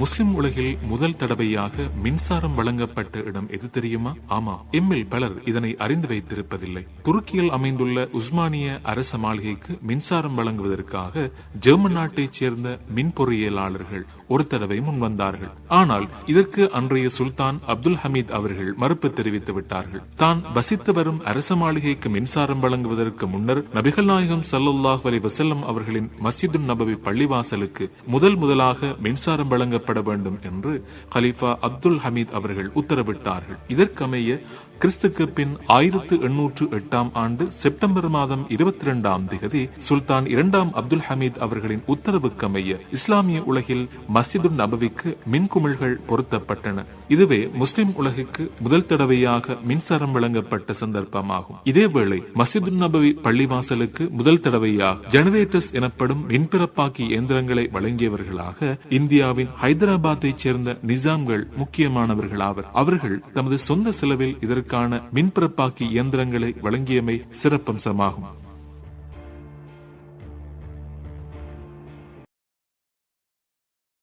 முஸ்லிம் உலகில் முதல் தடவையாக மின்சாரம் வழங்கப்பட்ட இடம் எது தெரியுமா? ஆமா எம்மில் பலர் இதனை அறிந்து வைத்திருப்பதில்லை. துருக்கியில் அமைந்துள்ள உஸ்மானிய அரச மாளிகைக்கு மின்சாரம் வழங்குவதற்காக ஜெர்மன் நாட்டைச் சேர்ந்த மின் பொறியியலாளர்கள் ஒரு தடவை முன்வந்தார்கள் ஆனால் இதற்கு அன்றைய சுல்தான் அப்துல் ஹமீத் அவர்கள் மறுப்பு தெரிவித்து விட்டார்கள். தான் வசித்து வரும் அரச மாளிகைக்கு மின்சாரம் வழங்குவதற்கு முன்னர் நபிகள் நாயகம் சல்லுல்லாஹ் அலி வசல்லம் அவர்களின் மஸ்ஜிது நபவி பள்ளிவாசலுக்கு முதல் முதலாக மின்சாரம் வழங்க வழங்கப்பட வேண்டும் என்று கலீஃபா அப்துல் ஹமீத் அவர்கள் உத்தரவிட்டார்கள் இதற்கமைய கிறிஸ்துக்கு பின் ஆயிரத்து எண்ணூற்று எட்டாம் ஆண்டு செப்டம்பர் மாதம் இருபத்தி இரண்டாம் திகதி சுல்தான் இரண்டாம் அப்துல் ஹமீத் அவர்களின் உத்தரவுக்கமைய இஸ்லாமிய உலகில் மஸ்ஜிது நபவிக்கு மின்குமிழ்கள் பொருத்தப்பட்டன. இதுவே முஸ்லிம் உலகுக்கு முதல் தடவையாக மின்சாரம் வழங்கப்பட்ட சந்தர்ப்பமாகும். இதேவேளை மஸ்ஜிது நபவி பள்ளிவாசலுக்கு முதல் தடவையாக ஜெனரேட்டர்ஸ் எனப்படும் மின்பிறப்பாக்கி இயந்திரங்களை வழங்கியவர்களாக இந்தியாவின் ஹைதராபாத்தை சேர்ந்த நிசாம்கள் முக்கியமானவர்களாவர். அவர்கள் தமது சொந்த செலவில் இதற்கு இதற்கான மின்பிறப்பாக்கி இயந்திரங்களை வழங்கியமை சிறப்பம்சமாகும்.